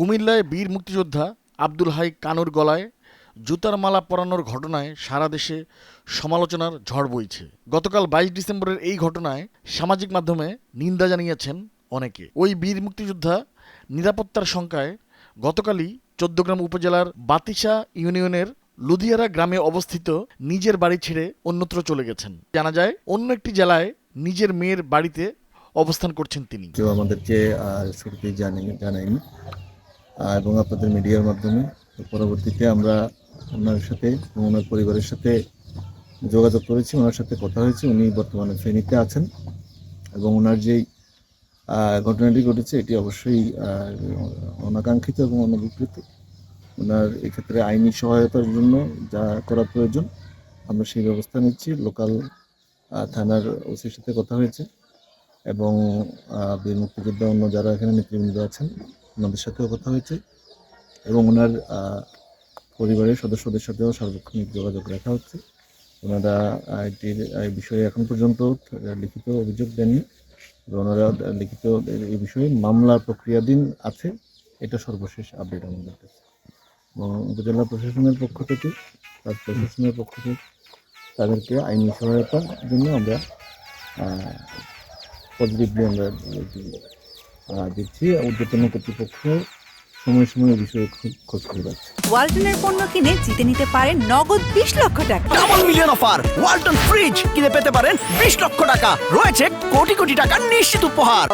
কুমিল্লায় বীর মুক্তিযোদ্ধা আব্দুল হাই কানুর গলায় জুতার মালা পরানোর ঘটনায় সারা দেশে সমালোচনার ঝড় বইছে। গতকাল বাইশ ডিসেম্বরের এই ঘটনায় সামাজিক মাধ্যমে নিন্দা জানিয়েছেন অনেকে। ওই বীর মুক্তিযোদ্ধা নিরাপত্তার শঙ্কায় গতকালই চোদ্দগ্রাম উপজেলার বাতিসা ইউনিয়নের লুধিয়ারা গ্রামে অবস্থিত নিজের বাড়ি ছেড়ে অন্যত্র চলে গেছেন। জানা যায়, অন্য একটি জেলায় নিজের মেয়ের বাড়িতে অবস্থান করছেন তিনি। কেউ আমাদেরকে জানেনি এবং আপনাদের মিডিয়ার মাধ্যমে। পরবর্তীতে আমরা ওনার সাথে এবং ওনার পরিবারের সাথে যোগাযোগ করেছি, ওনার সাথে কথা হয়েছে। উনি বর্তমানে ফেনীতে আছেন এবং ওনার যেই ঘটনাটি ঘটেছে, এটি অবশ্যই অনাকাঙ্ক্ষিত এবং অনভিপ্রেত ওনার এক্ষেত্রে আইনি সহায়তার জন্য যা করা প্রয়োজন, আমরা সেই ব্যবস্থা নিচ্ছি। লোকাল থানার ওসির সাথে কথা হয়েছে এবং বীর মুক্তিযোদ্ধা অন্য যারা এখানে নেতৃবৃন্দ আছেন ওনাদের সাথেও কথা হয়েছে এবং ওনার পরিবারের সদস্যদের সাথেও সার্বক্ষণিক যোগাযোগ রাখা হচ্ছে। ওনারা এটির বিষয়ে এখন পর্যন্ত লিখিত অভিযোগ দেননি। ওনারা লিখিত এই বিষয়ে মামলার প্রক্রিয়াধীন আছে। এটা সর্বশেষ আপডেট আমাদের কাছে এবং উপজেলা প্রশাসনের পক্ষ থেকে, তার প্রশাসনের পক্ষ থেকে তাদেরকে আইনি সহায়তার জন্য আমরা পজিটিভলি আমরা কর্তৃপক্ষ সময় সময় বিষয়ে খোঁজ ওয়ালটনের পণ্য কিনে জিতে নিতে পারেন নগদ বিশ লক্ষ টাকা। Double million offer Walton fridge কিনে পেতে পারেন বিশ লক্ষ টাকা। রয়েছে কোটি কোটি টাকার নিশ্চিত উপহার।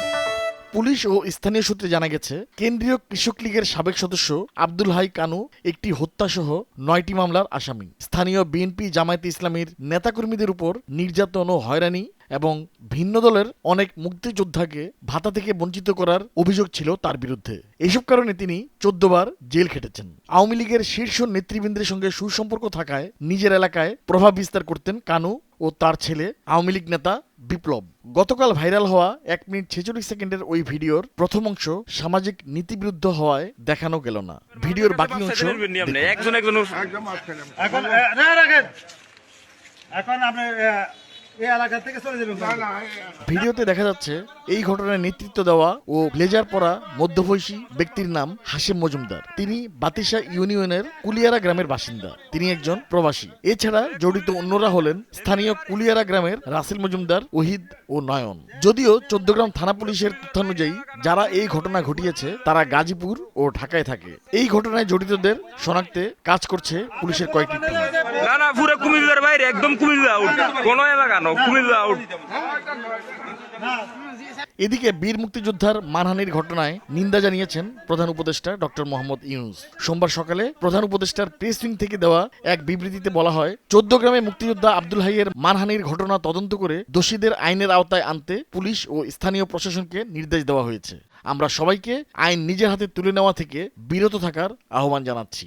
পুলিশ ও স্থানীয় সূত্রে জানা গেছে কেন্দ্রীয় কৃষক লীগের সাবেক সদস্য আব্দুল হাই কানু একটি হত্যাসহ নয়টি মামলার আসামি। স্থানীয় বিএনপি জামায়াতে ইসলামীর নেতাকর্মীদের উপর নির্যাতন ও হয়রানি এবং ভিন্ন দলের অনেক মুক্তিযোদ্ধাকে ভাতা থেকে বঞ্চিত করার অভিযোগ ছিল তার বিরুদ্ধে। এইসব কারণে তিনি চোদ্দবার জেল খেটেছেন। আওয়ামী লীগের শীর্ষ নেতৃবৃন্দের সঙ্গে সুসম্পর্ক থাকায় নিজের এলাকায় প্রভাব বিস্তার করতেন কানু ও তার ছেলে আওয়ামী লীগ নেতা বিপ্লব। গতকাল ভাইরাল হওয়া এক মিনিট ছেচল্লিশ সেকেন্ডের ওই ভিডিওর প্রথম অংশ সামাজিক নীতিবিরুদ্ধ হওয়ায় দেখানো গেল না। ভিডিওর বাকি অংশ এখন আপনি ভিডিওতে দেখা যাচ্ছে এই ঘটনায় নেতৃত্ব দেওয়া ও ব্লেজার পরা মধ্যবয়সী ব্যক্তির নাম হাসিম মজুমদার। তিনি বাতিসা ইউনিয়নের কুলিয়ারা গ্রামের বাসিন্দা। তিনি একজন প্রবাসী। এছাড়া জড়িত অন্যরা হলেন স্থানীয় কুলিয়ারা গ্রামের রাসেল মজুমদার ওহিদ ও নয়ন। যদিও চোদ্দগ্রাম থানা পুলিশের তথ্যানুযায়ী যারা এই ঘটনা ঘটিয়েছে তারা গাজীপুর ও ঢাকায় থাকে। এই ঘটনায় জড়িতদের শনাক্তে কাজ করছে পুলিশের কয়েকটি টিম। না না, পুরো কুমিল্লার বাইরে, একদম কুমিল্লা আউট কোন এলাকা নো কুমিল্লা আউট এদিকে বীর মুক্তিযোদ্ধার মানহানির ঘটনায় নিন্দা জানিয়েছেন প্রধান উপদেষ্টা ডক্টর মোহাম্মদ ইউনুস। সোমবার সকালে প্রধান উপদেষ্টার প্রেস উইং থেকে দেওয়া এক বিবৃতিতে বলা হয়, চোদ্দ গ্রামে মুক্তিযোদ্ধা আব্দুল হাইয়ের মানহানির ঘটনা তদন্ত করে দোষীদের আইনের আওতায় আনতে পুলিশ ও স্থানীয় প্রশাসনকে নির্দেশ দেওয়া হয়েছে। আমরা সবাইকে আইন নিজের হাতে তুলে নেওয়া থেকে বিরত থাকার আহ্বান জানাচ্ছি।